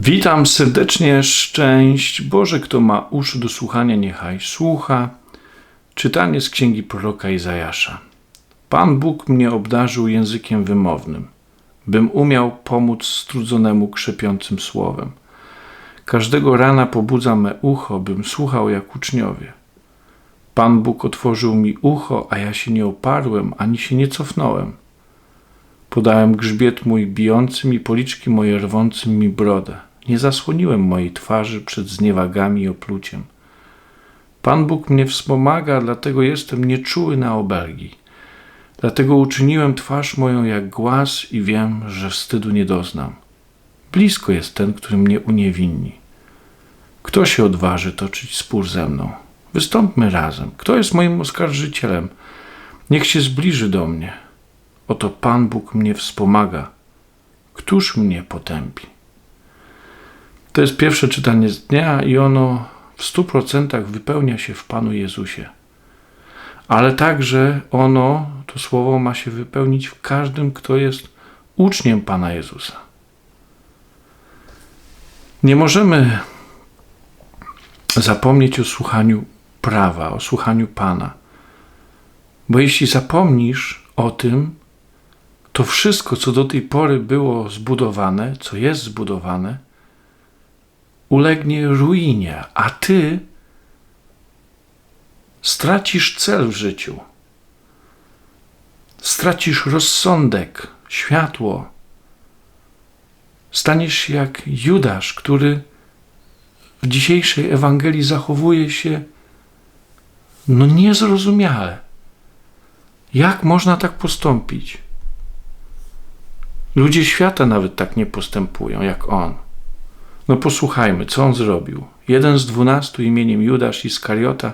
Witam serdecznie, szczęść Boże, kto ma uszy do słuchania, niechaj słucha. Czytanie z księgi proroka Izajasza. Pan Bóg mnie obdarzył językiem wymownym, bym umiał pomóc strudzonemu krzepiącym słowem. Każdego rana pobudza me ucho, bym słuchał jak uczniowie. Pan Bóg otworzył mi ucho, a ja się nie oparłem, ani się nie cofnąłem. Podałem grzbiet mój bijącym i policzki moje rwącym mi brodę. Nie zasłoniłem mojej twarzy przed zniewagami i opluciem. Pan Bóg mnie wspomaga, dlatego jestem nieczuły na obelgi. Dlatego uczyniłem twarz moją jak głaz i wiem, że wstydu nie doznam. Blisko jest ten, który mnie uniewinni. Kto się odważy toczyć spór ze mną? Wystąpmy razem. Kto jest moim oskarżycielem? Niech się zbliży do mnie. Oto Pan Bóg mnie wspomaga. Któż mnie potępi? To jest pierwsze czytanie z dnia i ono w stu procentach wypełnia się w Panu Jezusie. Ale także ono, to słowo ma się wypełnić w każdym, kto jest uczniem Pana Jezusa. Nie możemy zapomnieć o słuchaniu prawa, o słuchaniu Pana. Bo jeśli zapomnisz o tym, to wszystko, co do tej pory było zbudowane, co jest zbudowane, ulegnie ruinie, a ty stracisz cel w życiu. Stracisz rozsądek, światło. Staniesz się jak Judasz, który w dzisiejszej Ewangelii zachowuje się no niezrozumiale. Jak można tak postąpić? Ludzie świata nawet tak nie postępują jak on. No posłuchajmy, co on zrobił. Jeden z dwunastu imieniem Judasz Iskariota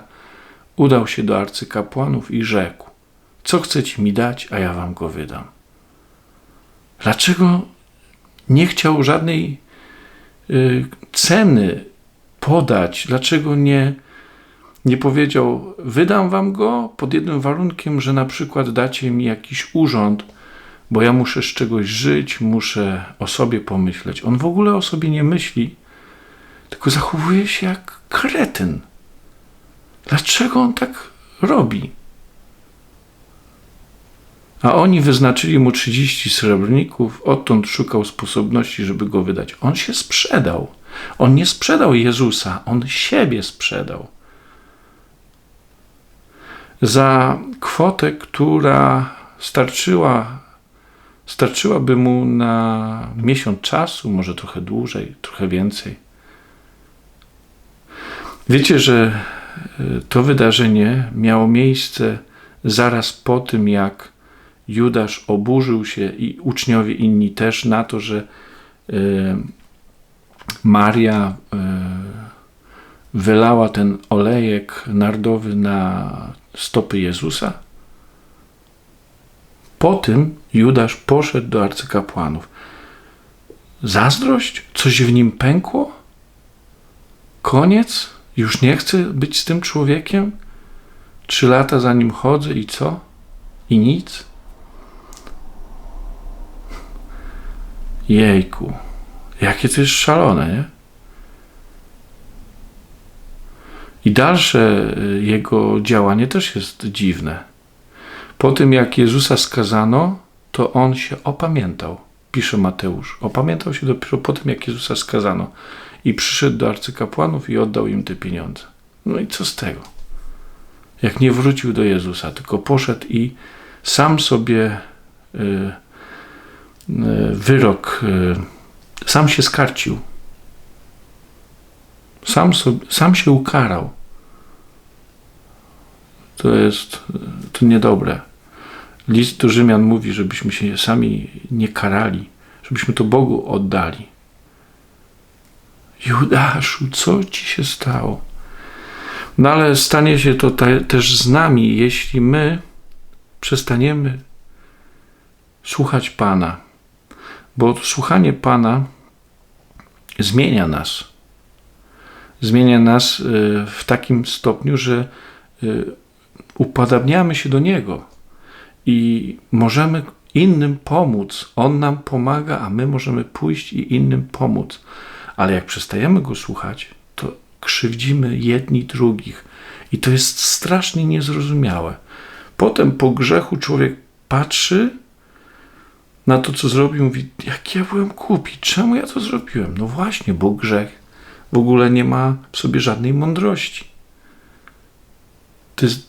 udał się do arcykapłanów i rzekł: Co chcecie mi dać, a ja wam go wydam. Dlaczego nie chciał żadnej y, ceny podać? Dlaczego nie, nie powiedział: Wydam wam go pod jednym warunkiem, że na przykład dacie mi jakiś urząd, bo ja muszę z czegoś żyć, muszę o sobie pomyśleć. On w ogóle o sobie nie myśli, tylko zachowuje się jak kretyn. Dlaczego on tak robi? A oni wyznaczyli mu 30 srebrników, odtąd szukał sposobności, żeby go wydać. On się sprzedał. On nie sprzedał Jezusa, on siebie sprzedał. Za kwotę, która starczyła starczyłaby mu na miesiąc czasu, może trochę dłużej, trochę więcej. Wiecie, że e, to wydarzenie miało miejsce zaraz po tym, jak Judasz oburzył się i uczniowie inni też na to, że e, Maria e, wylała ten olejek nardowy na stopy Jezusa. Po tym Judasz poszedł do arcykapłanów. Zazdrość? Coś w nim pękło? Koniec? Już nie chcę być z tym człowiekiem? Trzy lata za nim chodzę i co? I nic? Jejku, jakie to jest szalone, nie? I dalsze y, jego działanie też jest dziwne. Po tym, jak Jezusa skazano, to on się opamiętał, pisze Mateusz. Opamiętał się dopiero po tym, jak Jezusa skazano. I przyszedł do arcykapłanów i oddał im te pieniądze. No i co z tego? Jak nie wrócił do Jezusa, tylko poszedł i sam sobie y, y, wyrok, y, sam się skarcił. Sam, sobie, sam się ukarał. To jest to niedobre. List do Rzymian mówi, żebyśmy się sami nie karali, żebyśmy to Bogu oddali. Judaszu, co ci się stało? No ale stanie się to te, też z nami, jeśli my przestaniemy słuchać Pana, bo słuchanie Pana zmienia nas. Zmienia nas y, w takim stopniu, że y, upadabniamy się do Niego i możemy innym pomóc. On nam pomaga, a my możemy pójść i innym pomóc. Ale jak przestajemy go słuchać, to krzywdzimy jedni drugich. I to jest strasznie niezrozumiałe. Potem po grzechu człowiek patrzy na to, co zrobił, mówi, jak ja byłem głupi, czemu ja to zrobiłem? No właśnie, bo grzech w ogóle nie ma w sobie żadnej mądrości. To jest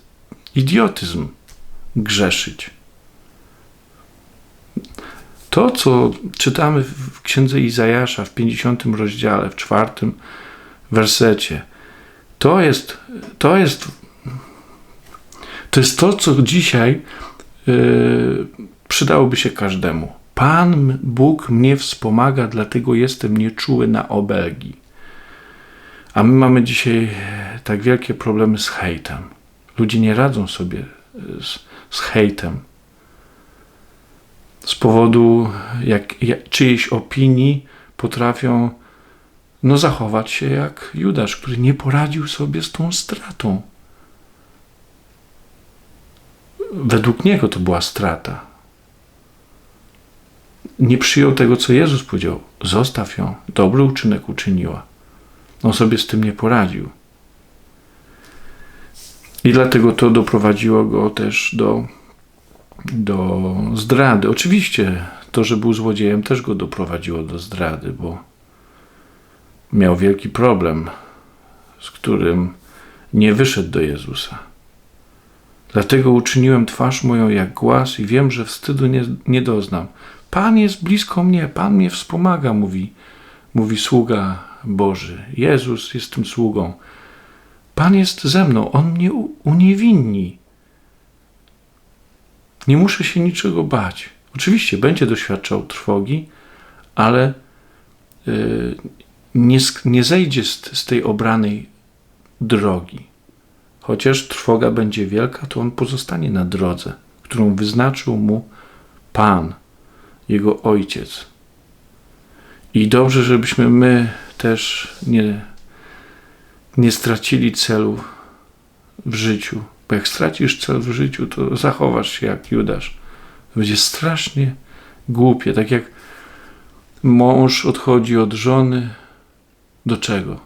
idiotyzm grzeszyć. To, co czytamy w księdze Izajasza w 50 rozdziale, w czwartym wersecie, to jest, to jest, to jest to, co dzisiaj yy, przydałoby się każdemu. Pan Bóg mnie wspomaga, dlatego jestem nieczuły na obelgi. A my mamy dzisiaj tak wielkie problemy z hejtem. Ludzie nie radzą sobie z, z hejtem. Z powodu jak, jak, czyjejś opinii potrafią no, zachować się jak Judasz, który nie poradził sobie z tą stratą. Według niego to była strata. Nie przyjął tego, co Jezus powiedział. Zostaw ją, dobry uczynek uczyniła. On sobie z tym nie poradził. I dlatego to doprowadziło go też do, do zdrady. Oczywiście to, że był złodziejem, też go doprowadziło do zdrady, bo miał wielki problem, z którym nie wyszedł do Jezusa. Dlatego uczyniłem twarz moją jak głaz i wiem, że wstydu nie, nie doznam. Pan jest blisko mnie, Pan mnie wspomaga, mówi, mówi sługa Boży. Jezus jest tym sługą. Pan jest ze mną, On mnie uniewinni. Nie muszę się niczego bać. Oczywiście będzie doświadczał trwogi, ale yy, nie, nie zejdzie z, z tej obranej drogi. Chociaż trwoga będzie wielka, to on pozostanie na drodze, którą wyznaczył mu Pan, jego ojciec. I dobrze, żebyśmy my też nie nie stracili celu w życiu. Bo jak stracisz cel w życiu, to zachowasz się jak Judasz. Będzie strasznie głupie. Tak jak mąż odchodzi od żony, do czego?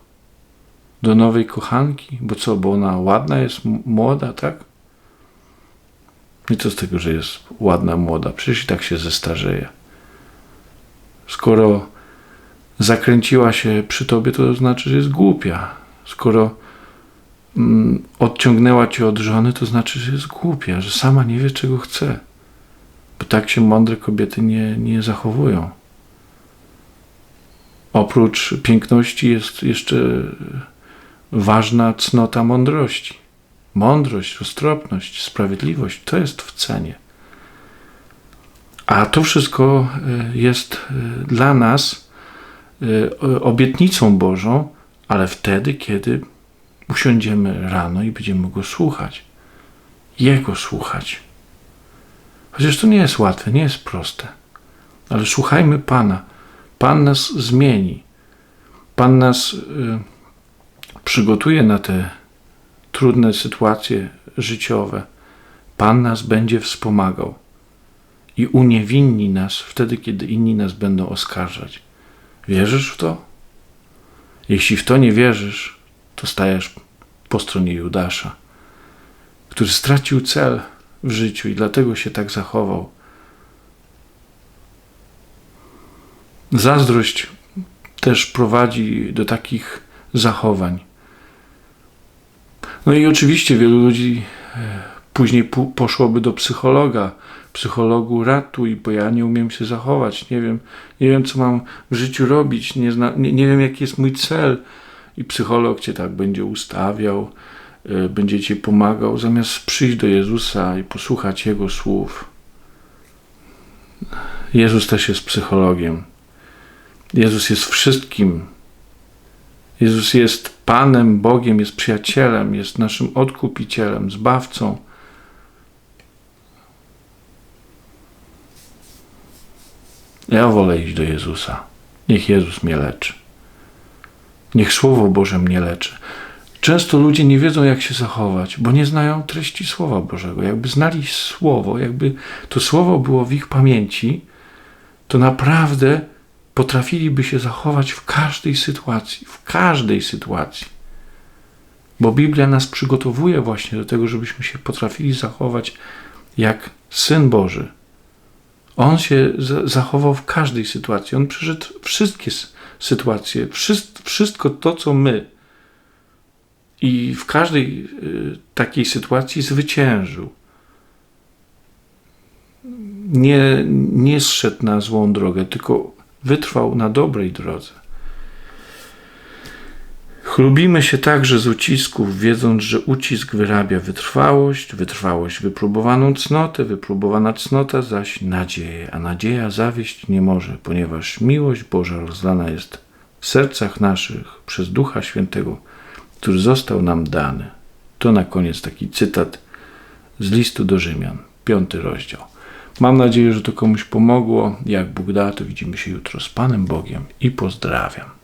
Do nowej kochanki? Bo co, bo ona ładna jest, młoda, tak? I co z tego, że jest ładna, młoda? Przecież i tak się zestarzeje. Skoro zakręciła się przy tobie, to znaczy, że jest głupia. Skoro mm, odciągnęła cię od żony, to znaczy, że jest głupia, że sama nie wie, czego chce. Bo tak się mądre kobiety nie, nie zachowują. Oprócz piękności jest jeszcze ważna cnota mądrości. Mądrość, roztropność, sprawiedliwość to jest w cenie. A to wszystko e, jest e, dla nas e, obietnicą Bożą, ale wtedy, kiedy usiądziemy rano i będziemy go słuchać. Jego słuchać. Chociaż to nie jest łatwe, nie jest proste. Ale słuchajmy Pana. Pan nas zmieni. Pan nas y, przygotuje na te trudne sytuacje życiowe. Pan nas będzie wspomagał i uniewinni nas wtedy, kiedy inni nas będą oskarżać. Wierzysz w to? Jeśli w to nie wierzysz, to stajesz po stronie Judasza, który stracił cel w życiu i dlatego się tak zachował. Zazdrość też prowadzi do takich zachowań. No i oczywiście wielu ludzi e, później poszłoby do psychologa. Psychologu ratuj, bo ja nie umiem się zachować, nie wiem, nie wiem co mam w życiu robić, nie, zna, nie, nie wiem jaki jest mój cel. I psycholog cię tak będzie ustawiał, y, będzie ci pomagał, zamiast przyjść do Jezusa i posłuchać Jego słów. Jezus też jest psychologiem. Jezus jest wszystkim. Jezus jest Panem, Bogiem, jest przyjacielem, jest naszym odkupicielem, zbawcą. Ja wolę iść do Jezusa. Niech Jezus mnie leczy. Niech Słowo Boże mnie leczy. Często ludzie nie wiedzą, jak się zachować, bo nie znają treści Słowa Bożego. Jakby znali Słowo, jakby to Słowo było w ich pamięci, to naprawdę potrafiliby się zachować w każdej sytuacji, w każdej sytuacji. Bo Biblia nas przygotowuje właśnie do tego, żebyśmy się potrafili zachować jak Syn Boży. On się zachował w każdej sytuacji. On przeszedł wszystkie sytuacje, wszystko to, co my. I w każdej y, takiej sytuacji zwyciężył. Nie, nie zszedł na złą drogę, tylko wytrwał na dobrej drodze. Chlubimy się także z ucisków, wiedząc, że ucisk wyrabia wytrwałość, wytrwałość wypróbowaną cnotę, wypróbowana cnota zaś nadzieję, a nadzieja zawieść nie może, ponieważ miłość Boża rozlana jest w sercach naszych przez Ducha Świętego, który został nam dany. To na koniec taki cytat z listu do Rzymian, piąty rozdział. Mam nadzieję, że to komuś pomogło. Jak Bóg da, to widzimy się jutro z Panem Bogiem i pozdrawiam.